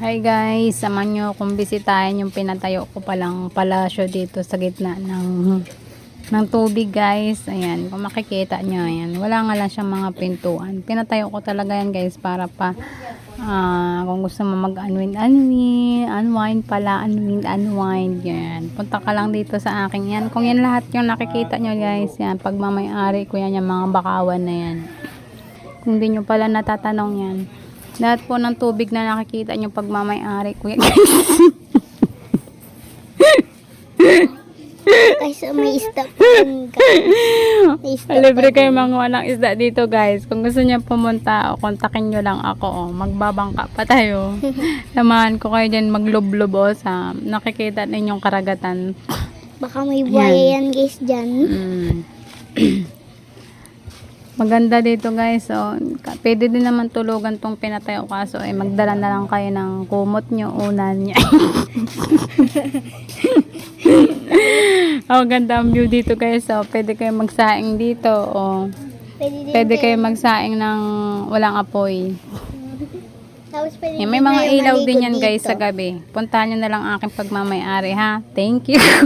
Hi guys, samahan nyo kung bisitahin yung pinatayo ko palang palasyo dito sa gitna ng ng tubig guys. Ayan, kung makikita nyo, ayan. Wala nga lang siyang mga pintuan. Pinatayo ko talaga yan guys para pa ah, kung gusto mo mag-unwind, unwind, unwind pala, unwind, unwind, yan. Punta ka lang dito sa akin yan. Kung yan lahat yung nakikita nyo guys, yan. Pag mamay-ari ko yan, yung mga bakawan na yan. Kung di nyo pala natatanong yan. Lahat po ng tubig na nakikita nyo pag mamay-ari ko yan guys. Kasi may isda po Libre kayo mga ng isda dito guys. Kung gusto niyo pumunta, o kontakin nyo lang ako. Oh. Magbabangka pa tayo. Samahan ko kayo dyan maglublob o sa nakikita ninyong karagatan. Baka may buhaya yan guys dyan. Mm. Maganda dito guys. So, ka- pwede din naman tulugan tong pinatayo kaso eh magdala na lang kayo ng kumot nyo, unan nyo. oh, ganda ang view dito guys. So, pwede kayo magsaing dito o Pwede din pwede kayo magsaing ng walang apoy. Tapos pwede Eh, may mga ilaw din yan guys dito. sa gabi. Puntahan nyo na lang aking pagmamayari ha. Thank you.